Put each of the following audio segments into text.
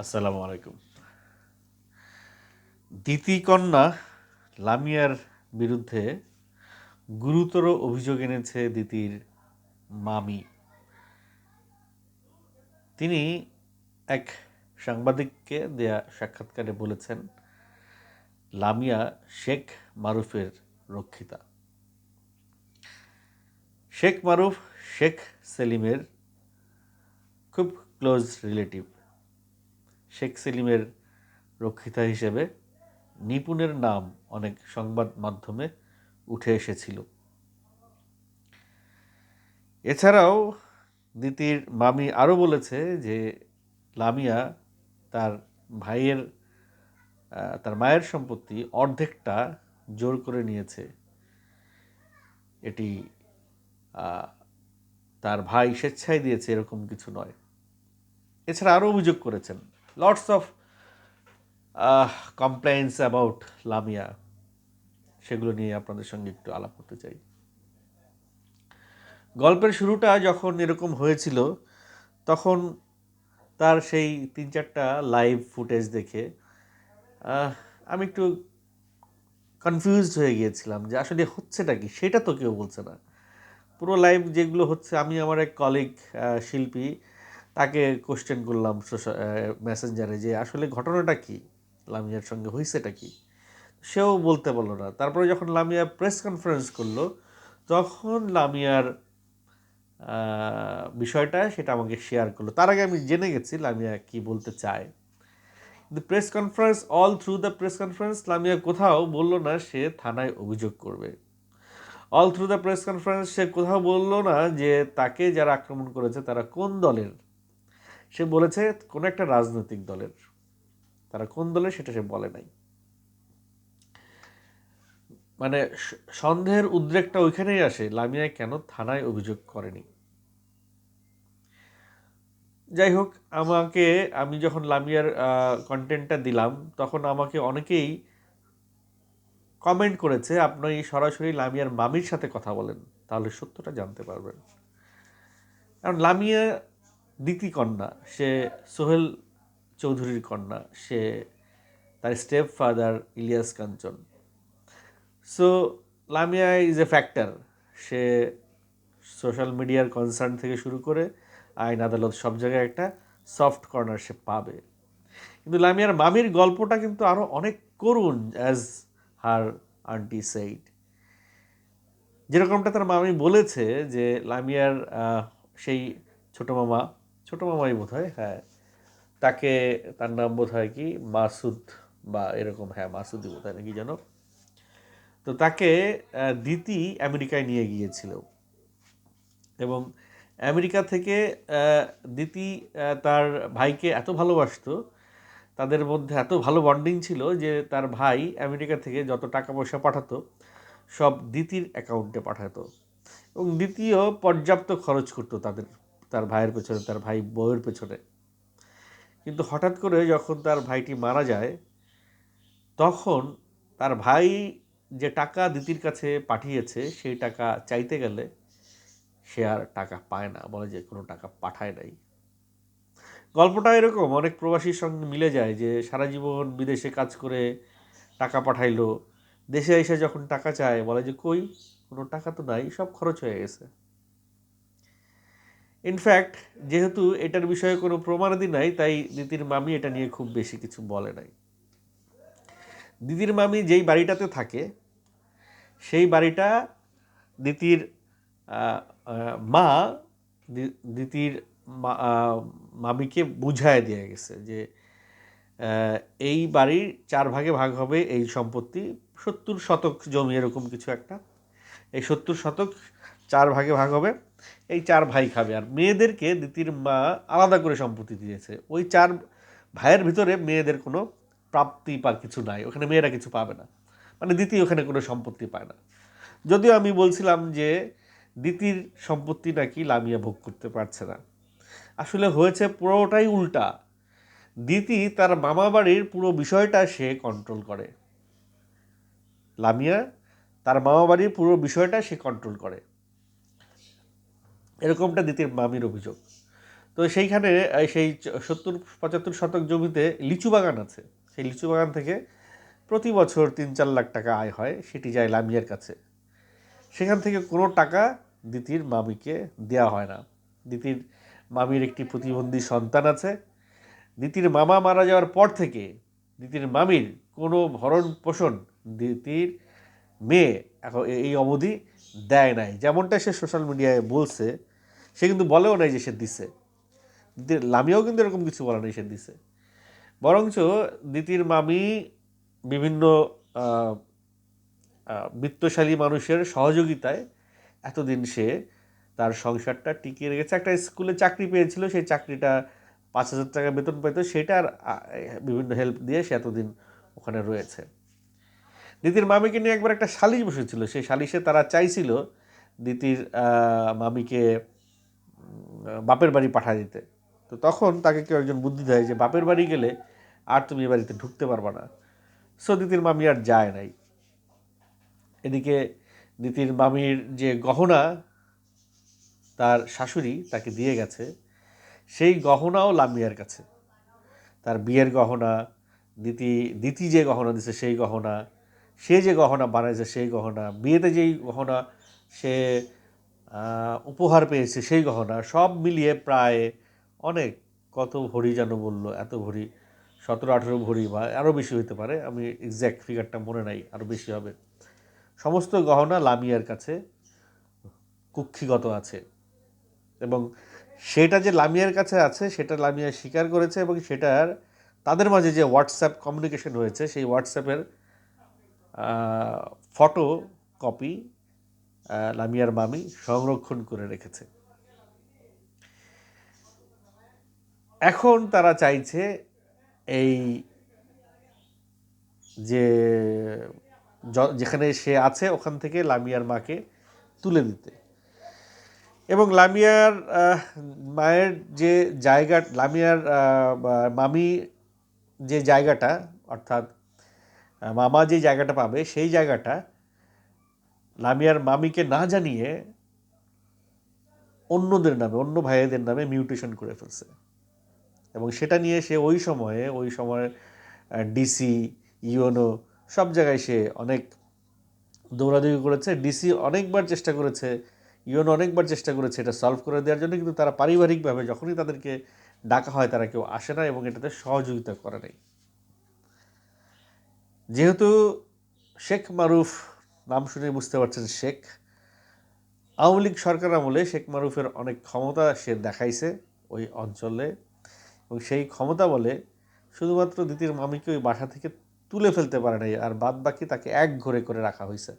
আসসালামু আলাইকুম। দিতি কন্যা লামিয়ার বিরুদ্ধে গুরুতর অভিযোগ এনেছে দিতির মামি। তিনি এক সাংবাদিককে দেয়া সাক্ষাৎকারে বলেছেন, লামিয়া শেখ মারুফের রক্ষিতা। শেখ মারুফ, শেখ সেলিমের খুব ক্লোজ রিলেটিভ। শেখ সেলিমের রক্ষিতা হিসেবে নিপুণের নাম অনেক সংবাদ মাধ্যমে উঠে এসেছিল। এছাড়াও দিতির মামি আরও বলেছে যে লামিয়া তার ভাইয়ের তার মায়ের সম্পত্তি অর্ধেকটা জোর করে নিয়েছে। এটি তার ভাই স্বেচ্ছায় দিয়েছে এরকম কিছু নয়। এছাড়া আরও অভিযোগ করেছেন lots of complaints about Lamia সেগুলো নিয়ে আপনাদের সঙ্গে একটু আলাপ করতে চাই। গল্পের শুরুটা যখন এরকম হয়েছিল, তখন তার সেই তিন চারটা লাইভ ফুটেজ দেখে আমি একটু কনফিউজড হয়ে গিয়েছিলাম যে আসলে হচ্ছেটা কি? সেটা তো কেউ বলছে না। পুরো লাইভ যেগুলো হচ্ছে, আমি আমার এক কলিগ শিল্পী তাকে কোশ্চেন করলাম মেসেঞ্জারে যে, আসলে ঘটনাটা কি? লামিয়ার সঙ্গে হয়েছেটা কি? সেও বলতে পারল না। তারপরে যখন লামিয়া প্রেস কনফারেন্স করল, তখন লামিয়ার বিষয়টা সেটা আমাকে শেয়ার করল। তার আগে আমি জেনে গেছি লামিয়া কি বলতে চায়। কিন্তু press conference all through the press conference Lamia কোথাও বলল না সে থানায় অভিযোগ করবে। All through the press conference সে কোথাও বলল না যে, তাকে যারা আক্রমণ করেছে তারা কোন দলের? সে বলেছে, কোনো একটা রাজনৈতিক দলের, তারা কোন দলের সেটা সে বলে নাই। মানে সন্দেহের উদ্রেকটা ওইখানেই আসে লামিয়া কেন থানায় অভিযোগ করেনি? যাই হোক, আমাকে, আমি যখন লামিয়ার কন্টেন্টটা দিলাম, তখন আমাকে অনেকেই কমেন্ট করেছে, আপনি সরাসরি লামিয়ার মামির সাথে কথা বলেন, তাহলে সত্যটা জানতে পারবেন। কারণ লামিয়া দিতি কন্যা। সে সোহেল চৌধুরীর কন্যা। সে তার step father Ilias Kanchan. So Lamia is a factor say social মিডিয়ার কনসার্ন থেকে শুরু করে আইন আদালত সব জায়গায় একটা সফট কর্নার সে পাবে। কিন্তু লামিয়ার মামির গল্পটা কিন্তু আরও অনেক করুণ অ্যাজ হার আন্টি সেইড যেরকমটা তার মামি বলেছে যে, লামিয়ার সেই ছোট মামা ছোট মামাই বোধ হয়। হ্যাঁ তাকে, তার নাম বোধ হয় কি? মাসুদ বা এরকম হ্যাঁ মাসুদি বোধ হয় নাকি যেন। তো তাকে দিতি আমেরিকায় নিয়ে গিয়েছিল। এবং আমেরিকা থেকে দিতি তার ভাইকে এত ভালোবাসতো, তাদের মধ্যে এত ভালো বন্ডিং ছিল যে তার ভাই আমেরিকা থেকে যত টাকা পয়সা পাঠাতো, সব দিতির অ্যাকাউন্টে পাঠাতো। এবং দ্বিতীয় পর্যাপ্ত খরচ করতো তাদের তার ভাইয়ের পেছনে, তার ভাই বউয়ের পেছনে। কিন্তু হঠাৎ করে যখন তার ভাইটি মারা যায়, তখন তার ভাই যে টাকা দিতির কাছে পাঠিয়েছে, সেই টাকা চাইতে গেলে সে আর টাকা পায় না। বলে যে কোনো টাকা পাঠায় নাই। গল্পটা এরকম, অনেক প্রবাসীর সঙ্গে মিলে যায় যে সারা জীবন বিদেশে কাজ করে টাকা পাঠাইলো। দেশে এসে যখন টাকা চায়, বলে যে কই, কোনো টাকা তো নাই, সব খরচ হয়ে গেছে। ইনফ্যাক্ট যেহেতু এটার বিষয়ে কোনো প্রমাণাদি নাই, তাই দিদির মামি এটা নিয়ে খুব বেশি কিছু বলে নাই। দিদির মামি যেই বাড়িটাতে থাকে, সেই বাড়িটা দিতির মা দিতির মামিকে বুঝায় দিয়ে গেছে যে এই বাড়ির চার ভাগে ভাগ হবে এই সম্পত্তি, সত্তর শতক জমি এরকম কিছু একটা। এই সত্তর শতক চার ভাগে ভাগ হবে। এই চার ভাই খাবে। আর মেয়েদেরকে দিতির মা আলাদা করে সম্পত্তি দিয়েছে। ওই চার ভাইয়ের ভিতরে মেয়েদের কোনো প্রাপ্তি বা কিছু নাই। ওখানে মেয়েরা কিছু পাবে না। মানে দিতি ওখানে কোনো সম্পত্তি পায় না। যদিও আমি বলছিলাম যে দিতির সম্পত্তি নাকি লামিয়া ভোগ করতে পারছে না। আসলে হয়েছে পুরোটাই উল্টা। দিতি তার মামা বাড়ির পুরো বিষয়টা সে কন্ট্রোল করে। লামিয়া তার মামা বাড়ির পুরো বিষয়টা সে কন্ট্রোল করে। এরকমটা দিতির মামির অভিযোগ। তো সেইখানে সেই সত্তর, পঁচাত্তর শতক জমিতে লিচু বাগান আছে। সেই লিচু বাগান থেকে প্রতি বছর তিন চার লাখ টাকা আয় হয় সেটি যায় লামিয়ার কাছে। সেখান থেকে কোনো টাকা দিতির মামিকে দেওয়া হয় না। দিতির মামির একটি প্রতিবন্ধী সন্তান আছে। দিতির মামা মারা যাওয়ার পর থেকে দিতির মামির কোনো ভরণ পোষণ দিতির মেয়ে এখন এই অবধি দেয় নাই। যেমনটা সে সোশ্যাল মিডিয়ায় বলছে সে কিন্তু বলেও নাই যে সে দিছে। লামিয়াও কিন্তু এরকম কিছু বলে নাই সে দিছে। বরঞ্চ দিতির মামি বিভিন্ন বিত্তশালী মানুষের সহযোগিতায় এতদিন সে তার সংসারটা টিকিয়ে রেখেছে। একটা স্কুলে চাকরি পেয়েছিল, সেই চাকরিটা পাঁচ হাজার টাকা বেতন পেত সেটার বিভিন্ন হেল্প দিয়ে সে এতদিন ওখানে রয়েছে। দিতির মামিকে নিয়ে একবার একটা সালিশ বসেছিল। সেই সালিশে তারা চাইছিল দিতির মামিকে বাপের বাড়ি পাঠা দিতে। তো তখন তাকে কেউ একজন বুদ্ধি দেয় যে বাপের বাড়ি গেলে আর তুমি এ বাড়িতে ঢুকতে পারবা না। সো দিতির মামি আর যায় নাই। এদিকে দিতির মামির যে গহনা, তার শাশুড়ি তাকে দিয়ে গেছে। সেই গহনাও লামিয়ার কাছে। তার বিয়ের গহনা, দিতি দিতি যে গহনা দিছে সেই গহনা, সে যে গহনা বানাইছে সেই গহনা, বিয়েতে যেই গহনা সে উপহার পেয়েছে সেই গহনা। সব মিলিয়ে প্রায় অনেক। কত ভরি যেন বলল, এত ভরি, সতেরো, আঠেরো ভরি বা আরও বেশি হতে পারে, আমি এক্স্যাক্ট ফিগারটা মনে নাই আরও বেশি হবে। সমস্ত গহনা লামিয়ার কাছে কুক্ষিগত আছে এবং সেটা যে লামিয়ার কাছে আছে, সেটা লামিয়া স্বীকার করেছে এবং সেটার তাদের মাঝে যে হোয়াটসঅ্যাপ কমিউনিকেশন হয়েছে, সেই হোয়াটসঅ্যাপের ফটো কপি লামিয়ার মামি সংরক্ষণ করে রেখেছে। এখন তারা চাইছে এই যে যেখানে সে আছে ওখান থেকে লামিয়ার মাকে তুলে দিতে। এবং লামিয়ার মায়ের যে জায়গা, লামিয়ার মামি যে জায়গাটা, অর্থাৎ মামা যে জায়গাটা পাবে সেই জায়গাটা লামিয়ার মামিকে না জানিয়ে অন্যদের নামে, অন্য ভাইয়েদের নামে মিউটেশন করে ফেলছে। এবং সেটা নিয়ে সে ওই সময়ে, ওই সময় ডিসি ইউএনও সব জায়গায় সে অনেক দৌড়াদৌড়ি করেছে। ডিসি অনেকবার চেষ্টা করেছে ইউএনও অনেকবার চেষ্টা করেছে এটা সলভ করে দেওয়ার জন্য, কিন্তু তারা পারিবারিকভাবে যখনই তাদেরকে ডাকা হয়, তারা কেউ আসে না এবং এটাতে সহযোগিতা করে নাই। যেহেতু শেখ মারুফ নাম শুনে বুঝতে পারছেন শেখ। আওয়ামী লীগ সরকার আমলে শেখ মারুফের অনেক ক্ষমতা সে দেখাইছে ওই অঞ্চলে এবং সেই ক্ষমতা বলে শুধুমাত্র দ্বিতীয় মামিকে ওই বাসা থেকে তুলে ফেলতে পারে নাই আর বাদ বাকি তাকে এক ঘরে করে রাখা হয়েছে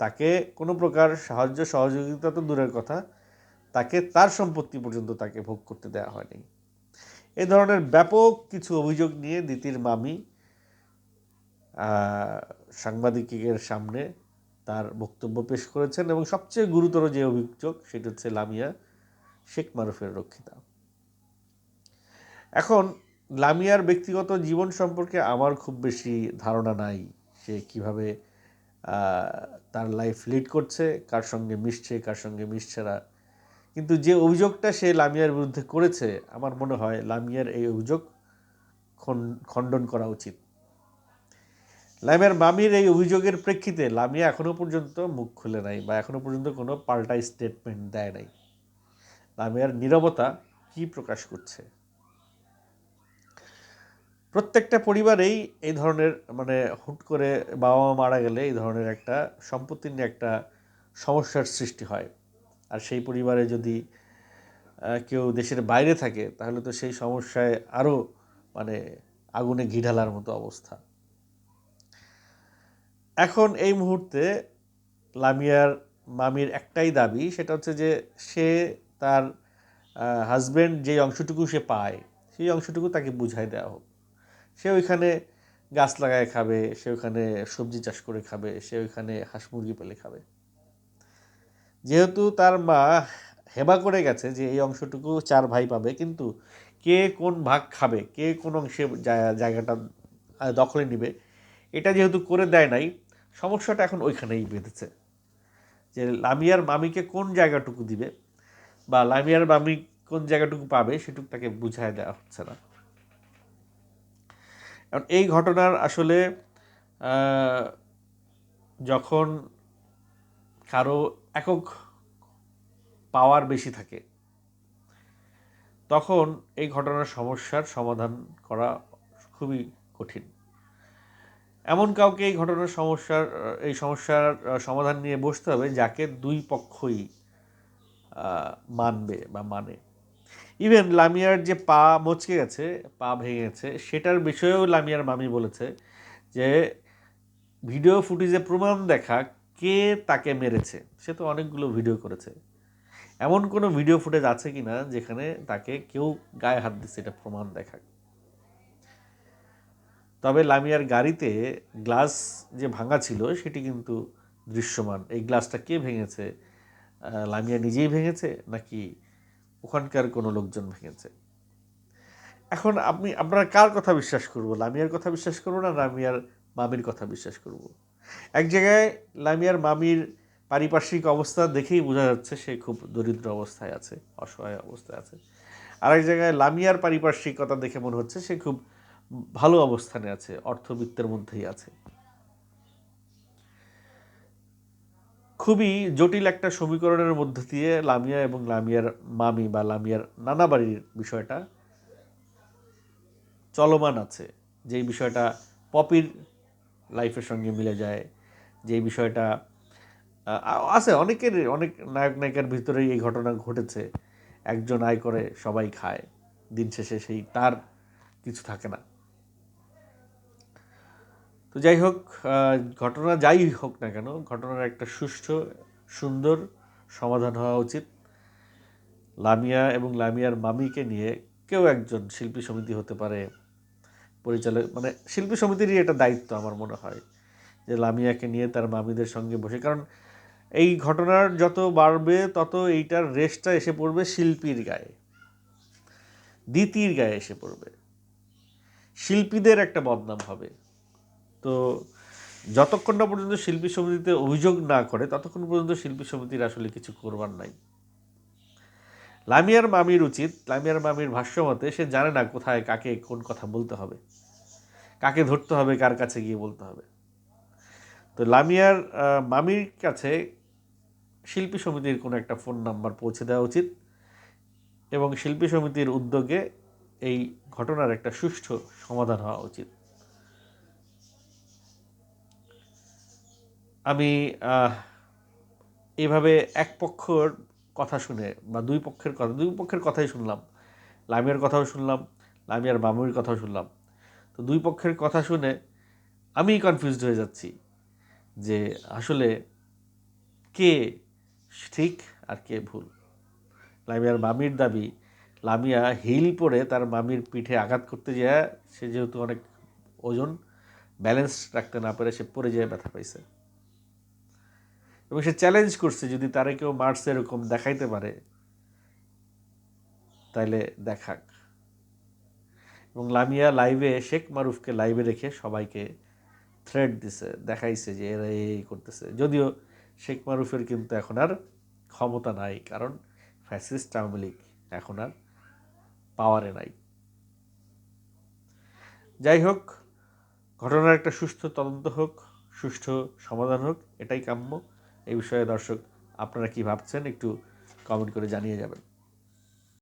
তাকে কোনো প্রকার সাহায্য সহযোগিতা তো দূরের কথা, তাকে তার সম্পত্তি পর্যন্ত তাকে ভোগ করতে দেওয়া হয়নি। এ ধরনের ব্যাপক কিছু অভিযোগ নিয়ে দিতির মামি সাংবাদিকের সামনে তার বক্তব্য পেশ করেছেন এবং সবচেয়ে গুরুতর যে অভিযোগ সেটি হচ্ছে লামিয়া শেখ মারুফের রক্ষিতা। এখন লামিয়ার ব্যক্তিগত জীবন সম্পর্কে আমার খুব বেশি ধারণা নাই সে কীভাবে তার লাইফ লিড করছে, কার সঙ্গে মিশছে, কার সঙ্গে মিশছে না। কিন্তু যে অভিযোগটা সে লামিয়ার বিরুদ্ধে করেছে, আমার মনে হয় লামিয়ার এই অভিযোগ খণ্ডন করা উচিত। লামিয়ার মামির এই অভিযোগের প্রেক্ষিতে লামিয়া এখনও পর্যন্ত মুখ খুলে নাই বা এখনও পর্যন্ত কোনো পাল্টাই স্টেটমেন্ট দেয় নাই। লামিয়ার নীরবতা কি প্রকাশ করছে? প্রত্যেকটা পরিবারেই এই ধরনের মানে হুট করে বাবা মা মারা গেলে এই ধরনের একটা সম্পত্তি নিয়ে একটা সমস্যার সৃষ্টি হয়। আর সেই পরিবারে যদি কেউ দেশের বাইরে থাকে, তাহলে তো সেই সমস্যায় আরও মানে আগুনে ঘি ঢালার মতো অবস্থা। এখন এই মুহূর্তে লামিয়ার মামির একটাই দাবি, সেটা হচ্ছে যে সে তার হাজব্যান্ড যে অংশটুকু সে পায়, সেই অংশটুকু তাকে বুঝাই দেওয়া হোক। সে ওইখানে গাছ লাগায় খাবে, সে ওইখানে সবজি চাষ করে খাবে, সে ওইখানে হাঁস মুরগি পেলে খাবে। যেহেতু তার মা হেবা করে গেছে যে এই অংশটুকু চার ভাই পাবে, কিন্তু কে কোন ভাগ খাবে, কে কোন অংশে জায়গা- জায়গাটা দখলে নেবে এটা যেহেতু করে দেয় নাই, সমস্যাটা এখন ওইখানেই বেঁধেছে। যে লামিয়ার মামিকে কোন জায়গাটুকু দিবে বা লামিয়ার মামি কোন জায়গাটুকু পাবে সেটুকু তাকে বুঝায় দেওয়া হচ্ছে না। কারণ এই ঘটনার আসলে যখন কারও একক পাওয়ার বেশি থাকে, তখন এই ঘটনার সমস্যার সমাধান করা খুবই কঠিন। এমন কাউকে এই ঘটনার সমস্যার, এই সমস্যার সমাধান নিয়ে বসতে হবে যাকে দুই পক্ষই মানবে বা মানে। ইভেন লামিয়ার যে পা মচকে গেছে, পা ভেঙে গেছে, সেটার বিষয়েও লামিয়ার মামি বলেছে যে, ভিডিও ফুটেজে প্রমাণ দেখা কে তাকে মেরেছে। সে তো অনেকগুলো ভিডিও করেছে। এমন কোনো ভিডিও ফুটেজ আছে কি না যেখানে তাকে কেউ গায়ে হাত দিচ্ছে এটা প্রমাণ দেখা তবে লামিয়ার গাড়িতে গ্লাস যে ভাঙা ছিল, সেটি কিন্তু দৃশ্যমান। এই গ্লাসটা কে ভেঙেছে? লামিয়া নিজেই ভেঙেছে নাকি ওখানকার কোনো লোকজন ভেঙেছে? এখন আপনি, আপনারা কার কথা বিশ্বাস করব? লামিয়ার কথা বিশ্বাস করব না লামিয়ার মামির কথা বিশ্বাস করব? এক জায়গায় লামিয়ার মামির পারিপার্শ্বিক অবস্থা দেখেই বোঝা যাচ্ছে সে খুব দরিদ্র অবস্থায় আছে, অসহায় অবস্থায় আছে। আরেক জায়গায় লামিয়ার পারিপার্শ্বিকতা দেখে মনে হচ্ছে সে খুব ভালো অবস্থানে আছে, অর্থবিত্তের মধ্যেই আছে। খুবই জটিল একটা সমীকরণের মধ্য দিয়ে লামিয়া এবং লামিয়ার মামি বা লামিয়ার নানা বাড়ির বিষয়টা চলমান আছে। যেই বিষয়টা পপির লাইফের সঙ্গে মিলে যায়, যেই বিষয়টা আছে অনেকের, অনেক নায়ক নায়িকার ভিতরেই এই ঘটনা ঘটেছে। একজন আয় করে সবাই খায়, দিন শেষে সেই তার কিছু থাকে না। তো যাই হোক ঘটনা যাই হোক না কেন, ঘটনার একটা সুষ্ঠু, সুন্দর সমাধান হওয়া উচিত। লামিয়া এবং লামিয়ার মামিকে নিয়ে কেউ একজন শিল্পী সমিতি হতে পারে, পরিচালক মানে শিল্পী সমিতিরই এটা দায়িত্ব আমার মনে হয়, যে লামিয়াকে নিয়ে তার মামিদের সঙ্গে বসে। কারণ এই ঘটনার যত বাড়বে, তত এইটার রেসটা এসে পড়বে শিল্পীর গায়ে, দ্বিতীয় গায়ে এসে পড়বে। শিল্পীদের একটা বদনাম হবে। তো যতক্ষণ না পর্যন্ত শিল্পী সমিতিতে অভিযোগ না করে, ততক্ষণ পর্যন্ত শিল্পী সমিতির আসলে কিছু করবার নাই। লামিয়ার মামির উচিত, লামিয়ার মামির ভাষ্য মতে, সে জানে না কোথায় কাকে কোন কথা বলতে হবে, কাকে ধরতে হবে, কার কাছে গিয়ে বলতে হবে। তো লামিয়ার মামির কাছে শিল্পী সমিতির কোনো একটা ফোন নাম্বার পৌঁছে দেওয়া উচিত এবং শিল্পী সমিতির উদ্যোগে এই ঘটনার একটা সুষ্ঠু সমাধান হওয়া উচিত। আমি আহ, এইভাবে এক পক্ষর কথা শুনে বা দুই পক্ষের কথা দুই পক্ষের কথাই শুনলাম। লামিয়ার কথাও শুনলাম লামিয়ার মামুর কথাও শুনলাম। তো দুই পক্ষের কথা শুনে আমি কনফিউজড হয়ে যাচ্ছি যে আসলে কে ঠিক আর কে ভুল। লামিয়ার মামির দাবি লামিয়া হিল পরে তার মামির পিঠে আঘাত করতে যায় সে যেহেতু অনেক ওজন ব্যালেন্স রাখতে না পেরে সে পড়ে যেয়ে ব্যথা পাইছে। এবং সে চ্যালেঞ্জ করছে যদি তারে কেউ মার্কস এরকম দেখাইতে পারে, তাইলে দেখাক। এবং লামিয়া লাইভে শেখ মারুফকে লাইভে রেখে সবাইকে থ্রেড দিছে, দেখাইছে যে এরা এই করতেছে। যদিও শেখ মারুফের কিন্তু এখন আর ক্ষমতা নাই, কারণ ফ্যাসিস্ট আওয়ামী লীগ এখন আর পাওয়ারে নাই। যাই হোক, ঘটনার একটা সুস্থ তদন্ত হোক, সুষ্ঠু সমাধান হোক, এটাই কাম্য। এই বিষয়ে দর্শক আপনারা কি ভাবছেন একটু কমেন্ট করে জানিয়ে যাবেন।